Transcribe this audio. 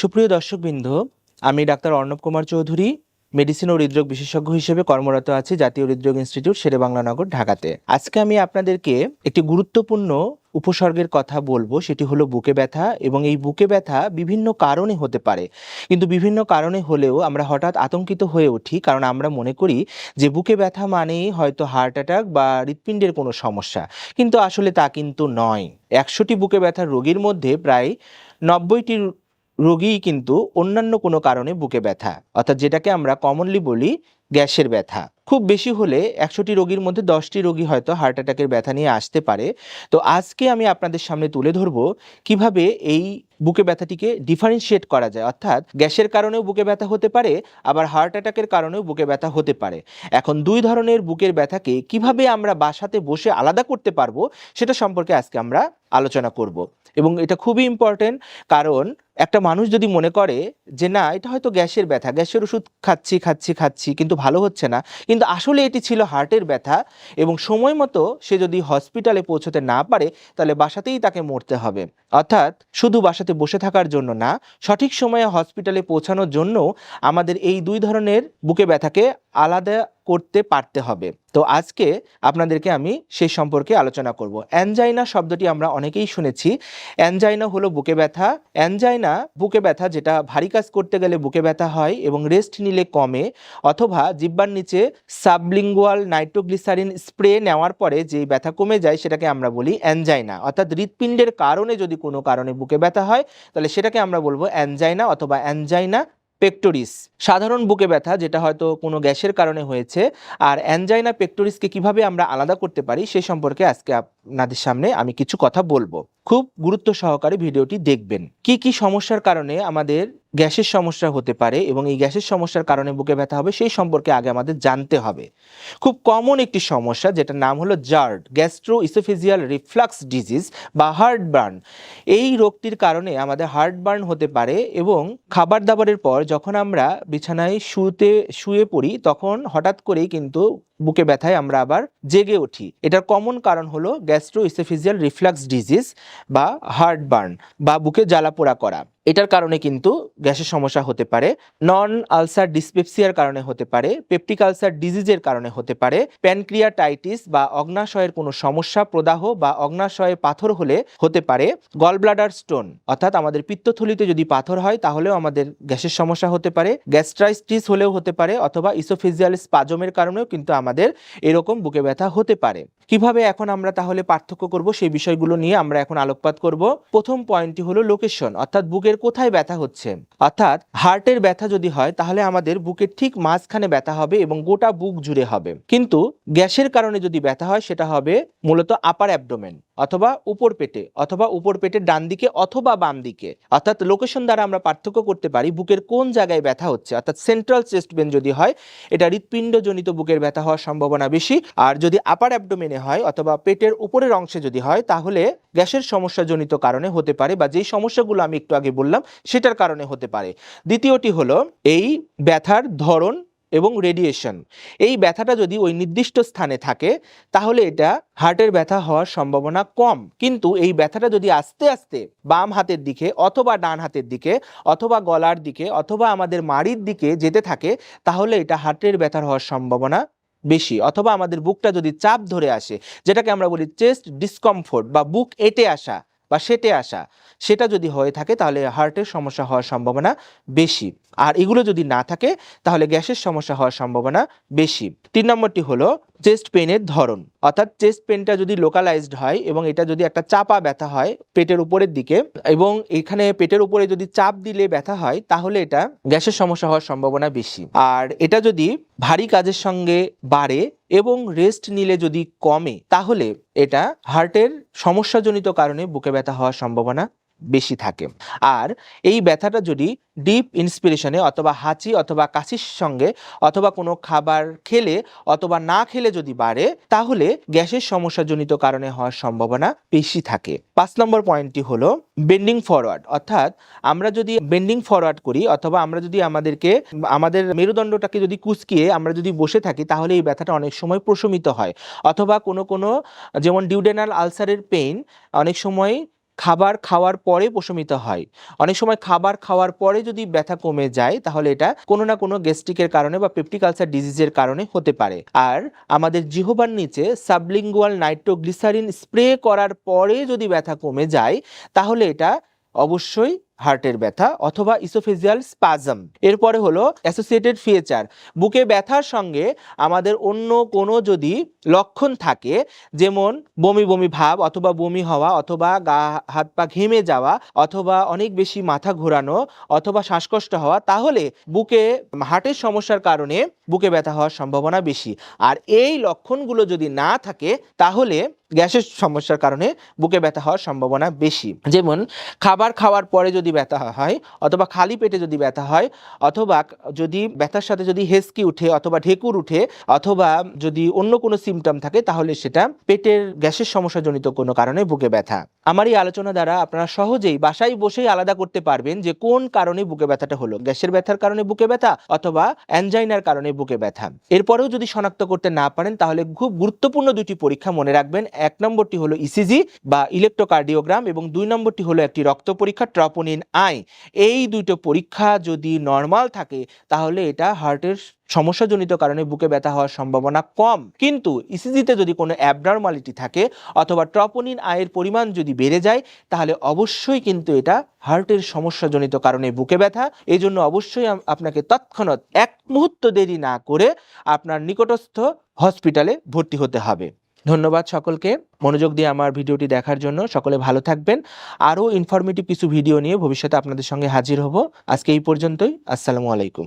সুপ্রিয় দর্শকবৃন্দ, আমি ডাক্তার অর্ণব কুমার চৌধুরী, মেডিসিন ও হৃদরোগ বিশেষজ্ঞ হিসেবে কর্মরত আছি জাতীয় হৃদরোগ ইনস্টিটিউট শেরে বাংলানগর ঢাকাতে। আজকে আমি আপনাদেরকে একটি গুরুত্বপূর্ণ উপসর্গের কথা বলব, সেটি হলো বুকে ব্যথা এবং এই বুকে ব্যথা বিভিন্ন কারণে হতে পারে। কিন্তু বিভিন্ন কারণে হলেও আমরা হঠাৎ আতঙ্কিত হয়ে উঠি, কারণ আমরা মনে করি যে বুকে ব্যথা মানেই হয়তো হার্ট অ্যাটাক বা হৃৎপিণ্ডের কোনো সমস্যা। কিন্তু আসলে তা কিন্তু নয়। একশোটি বুকে ব্যথার রোগীর মধ্যে প্রায় নব্বইটি রোগীই কিন্তু অন্যান্য কোনো কারণে বুকে ব্যথা, অর্থাৎ যেটাকে আমরা কমনলি বলি গ্যাসের ব্যথা। খুব বেশি হলে একশোটি রোগীর মধ্যে দশটি রোগী হয়তো হার্ট অ্যাটাকের ব্যথা নিয়ে আসতে পারে। তো আজকে আমি আপনাদের সামনে তুলে ধরবো কীভাবে এই বুকে ব্যথাটিকে ডিফারেন্সিয়েট করা যায়, অর্থাৎ গ্যাসের কারণেও বুকে ব্যথা হতে পারে, আবার হার্ট অ্যাটাকের কারণেও বুকে ব্যথা হতে পারে। এখন দুই ধরনের বুকের ব্যথাকে কীভাবে আমরা বাসাতে বসে আলাদা করতে পারব, সেটা সম্পর্কে আজকে আমরা আলোচনা করব। এবং এটা খুবই ইম্পর্টেন্ট কারণ একটা মানুষ যদি মনে করে যে না, এটা হয়তো গ্যাসের ব্যথা, গ্যাসের ওষুধ খাচ্ছি খাচ্ছি খাচ্ছি, কিন্তু ভালো হচ্ছে না, কিন্তু আসলে এটি ছিল হার্টের ব্যথা এবং সময় মতো সে যদি হসপিটালে পৌঁছতে না পারে, তাহলে বাসাতেই তাকে মরতে হবে। অর্থাৎ শুধু বাসাতে বসে থাকার জন্য না, সঠিক সময়ে হসপিটালে পৌঁছানোর জন্য আমাদের এই দুই ধরনের বুকে ব্যথাকে আলাদা করতে পারতে হবে। তো আজকে আপনাদেরকে আমি সেই সম্পর্কে আলোচনা করব। অ্যানজাইনা শব্দটি আমরা অনেকেই শুনেছি। অ্যানজাইনা হলো বুকে ব্যথা। অ্যানজাইনা বুকে ব্যথা যেটা ভারী কাজ করতে গেলে বুকে ব্যথা হয় এবং রেস্ট নিলে কমে অথবা জিব্বার নিচে সাবলিঙ্গুয়াল নাইট্রোগ্লিসারিন স্প্রে নেওয়ার পরে যেই ব্যথা কমে যায় সেটাকে আমরা বলি অ্যানজাইনা। অর্থাৎ হৃৎপিণ্ডের কারণে যদি কোনো কারণে বুকে ব্যথা হয়, তাহলে সেটাকে আমরা বলব অ্যানজাইনা অথবা অ্যানজাইনা পেক্টোরিস সাধারণ বুকে ব্যথা, যেটা হয়তো কোনো গ্যাসের কারণে হয়েছে। আর অ্যানজাইনা পেক্টোরিসকে কীভাবে আমরা আলাদা করতে পারি, সে সম্পর্কে আজকে আপনাদের সামনে আমি কিছু কথা বলব। খুব গুরুত্ব সহকারে ভিডিওটি দেখবেন। কি কি সমস্যার কারণে আমাদের গ্যাসের সমস্যা হতে পারে এবং এই গ্যাসের সমস্যার কারণে বুকে ব্যথা হবে সেই সম্পর্কে আগে আমাদের জানতে হবে। খুব কমন একটি সমস্যা যেটার নাম হলো GERD gastro oesophageal reflux disease বা হার্ট বার্ন এই রোগটির কারণে আমাদের হার্ট বার্ন হতে পারে এবং খাবার দাবারের পর যখন আমরা বিছানায় শুতে, শুয়ে পড়ি তখন হঠাৎ করেই কিন্তু বুকে ব্যথায় আমরা আবার জেগে উঠি। এটার কমন কারণ হলো গ্যাস্ট্রো ইসেফিজিয়াল রিফ্লাক্স ডিজিজ বা হার্ট বার্ন বা বুকে জ্বালা পোড়া করা। এটার কারণে কিন্তু গ্যাসের সমস্যা হতে পারে, নন আলসার ডিসপেপসিয়ার কারণে হতে পারে, পেপটিক আলসার ডিজিজের কারণে হতে পারে, প্যানক্রিয়াটাইটিস বা অগ্নাশয়ের কোনো সমস্যা, প্রদাহ বা অগ্নাশয়ে পাথর হলে হতে পারে, গলব্লাডার স্টোন, অর্থাৎ আমাদের পিত্তথলিতে যদি পাথর হয় তাহলেও আমাদের গ্যাসের সমস্যা হতে পারে, গ্যাস্ট্রাইটিস হলেও হতে পারে অথবা ইসোফিজিয়াল স্পাজমের কারণেও কিন্তু আমাদের এরকম বুকে ব্যথা হতে পারে। কীভাবে এখন আমরা তাহলে পার্থক্য করব সেই বিষয়গুলো নিয়ে আমরা এখন আলোকপাত করব। প্রথম পয়েন্টটি হলো লোকেশন, অর্থাৎ বুকের কোথায় ব্যথা হচ্ছে? অর্থাৎ হার্টের ব্যথা যদি হয়, তাহলে আমাদের বুকের ঠিক মাঝখানে ব্যথা হবে এবং গোটা বুক জুড়ে হবে। কিন্তু গ্যাসের কারণে যদি ব্যথা হয়, সেটা হবে মূলত আপার অ্যাবডোমেন অথবা উপর পেটে অথবা উপর পেটের ডান দিকে অথবা বাম দিকে। অর্থাৎ লোকেশন দ্বারা আমরা পার্থক্য করতে পারি বুকের কোন জায়গায় ব্যথা হচ্ছে। অর্থাৎ সেন্ট্রাল চেস্ট পেন যদি হয়, এটা হৃৎপিণ্ডজনিত বুকের ব্যথা হওয়ার সম্ভাবনা বেশি। আর যদি আপার অ্যাবডোমেনে হয় অথবা পেটের উপরের অংশে যদি হয়, তাহলে গ্যাসের সমস্যাজনিত কারণে হতে পারে বা যেই সমস্যাগুলো আমি একটু আগে বললাম সেটার কারণে হতে পারে। দ্বিতীয়টি হলো এই ব্যথার ধরন এবং রেডিয়েশন এই ব্যথাটা যদি ওই নির্দিষ্ট স্থানে থাকে, তাহলে এটা হার্টের ব্যথা হওয়ার সম্ভাবনা কম। কিন্তু এই ব্যথাটা যদি আস্তে আস্তে বাম হাতের দিকে অথবা ডান হাতের দিকে অথবা গলার দিকে অথবা আমাদের মাড়ির দিকে যেতে থাকে, তাহলে এটা হার্টের ব্যথার হওয়ার সম্ভাবনা বেশি। অথবা আমাদের বুকটা যদি চাপ ধরে আসে, যেটাকে আমরা বলি চেস্ট ডিসকমফোর্ট বা বুক এটে আসা বা সেটে আসা, সেটা যদি হয়ে থাকে তাহলে হার্টের সমস্যা হওয়ার সম্ভাবনা বেশি। আর এগুলো যদি না থাকে তাহলে গ্যাসের সমস্যা হওয়ার সম্ভাবনা বেশি। তিন নম্বরটি হলো চেস্ট পেনের ধরন। অর্থাৎ চেস্ট পেনটা যদি লোকালাইজড হয় এবং এটা যদি একটা চাপা ব্যথা হয় পেটের উপরের দিকে এবং এখানে পেটের উপরে যদি চাপ দিলে ব্যথা হয় তাহলে এটা গ্যাসের সমস্যা হওয়ার সম্ভাবনা বেশি। আর এটা যদি ভারী কাজের সঙ্গে বাড়ে এবং রেস্ট নিলে যদি কমে তাহলে এটা হার্টের সমস্যাজনিত কারণে বুকে ব্যথা হওয়ার সম্ভাবনা বেশি থাকে। আর এই ব্যথাটা যদি ডিপ ইন্সপিরেশনে অথবা হাঁচি অথবা কাশির সঙ্গে অথবা কোনো খাবার খেলে অথবা না খেলে যদি বাড়ে, তাহলে গ্যাসের সমস্যাজনিত কারণে হওয়ার সম্ভাবনা বেশি থাকে। পাঁচ নম্বর পয়েন্টটি হলো বেন্ডিং ফরওয়ার্ড অর্থাৎ আমরা যদি বেন্ডিং ফরওয়ার্ড করি অথবা আমরা যদি আমাদেরকে, আমাদের মেরুদণ্ডটাকে যদি কুচকিয়ে আমরা যদি বসে থাকি, তাহলে এই ব্যথাটা অনেক সময় প্রশমিত হয়। অথবা কোনো কোনো, যেমন ডিউডেনাল আলসারের পেইন অনেক সময় খাবার খাওয়ার পরে প্রশমিত হয়। অনেক সময় খাবার খাওয়ার পরে যদি ব্যথা কমে যায়, তাহলে এটা কোনো না কোনো গ্যাস্ট্রিকের কারণে বা পেপটিক আলসার ডিজিজের কারণে হতে পারে। আর আমাদের জিহবার নিচে সাবলিঙ্গুয়াল নাইট্রোগ্লিসারিন স্প্রে করার পরে যদি ব্যথা কমে যায়, তাহলে এটা অবশ্যই হার্টের ব্যথা অথবা ইসোফেজিয়াল স্পাজম এরপরে হলো অ্যাসোসিয়েটেড ফিয়েচার বুকে ব্যথার সঙ্গে আমাদের অন্য কোনো যদি লক্ষণ থাকে, যেমন বমি বমি ভাব অথবা বমি হওয়া অথবা গা, হাত পা ঘেমে যাওয়া অথবা অনেক বেশি মাথা ঘোরানো অথবা শ্বাসকষ্ট হওয়া, তাহলে বুকে হার্টের সমস্যার কারণে বুকে ব্যথা হওয়ার সম্ভাবনা বেশি। আর এই লক্ষণগুলো যদি না থাকে, তাহলে গ্যাসের সমস্যার কারণে বুকে ব্যথা হওয়ার সম্ভাবনা বেশি। যেমন খাবার খাওয়ার পরে যদি ব্যথা হয়, অথবা খালি পেটে যদি ব্যথা হয়, অথবা যদি ব্যথার সাথে যদি হেসকি উঠে, অথবা ঢেকুর উঠে, অথবা যদি অন্য কোনো সিমটম থাকে, তাহলে সেটা পেটের গ্যাসের সমস্যাজনিত কোনো কারণে বুকে ব্যথা। আমার এই আলোচনা দ্বারা আপনারা সহজেই বাসায় বসেই আলাদা করতে পারবেন যে কোন কারণে বুকে ব্যথাটা হলো। গ্যাসের ব্যথার কারণে বুকে ব্যথা, অথবা অ্যানজাইনার কারণে বুকে ব্যথা। এরপরেও যদি শনাক্ত করতে না পারেন, তাহলে খুব গুরুত্বপূর্ণ দুটি পরীক্ষা মনে রাখবেন। এক নম্বরটি হলো ইসিজি বা ইলেকট্রোকার্ডিওগ্রাম এবং দুই নম্বরটি হলো একটি রক্ত পরীক্ষা ট্রপোনিন আই। এই দুটো পরীক্ষা যদি নর্মাল থাকে, তাহলে এটা হার্টের সমস্যাজনিত কারণে বুকে ব্যথা হওয়ার সম্ভাবনা কম। কিন্তু ইসিজিতে যদি কোনো অ্যাবনর্মালিটি থাকে অথবা ট্রপোনিন আয়ের পরিমাণ যদি বেড়ে যায়, তাহলে অবশ্যই কিন্তু এটা হার্টের সমস্যাজনিত কারণে বুকে ব্যথা। এই জন্য অবশ্যই আপনাকে তৎক্ষণাৎ এক মুহূর্ত দেরি না করে আপনার নিকটস্থ হসপিটালে ভর্তি হতে হবে। ধন্যবাদ সকলকে। মনোযোগ দিয়ে আমার ভিডিওটি দেখার জন্য সকলে ভালো থাকবেন। আরও ইনফরমেটিভ কিছু ভিডিও নিয়ে ভবিষ্যতে আপনাদের সঙ্গে হাজির হব। আজকে এই পর্যন্তই। আসসালামু আলাইকুম।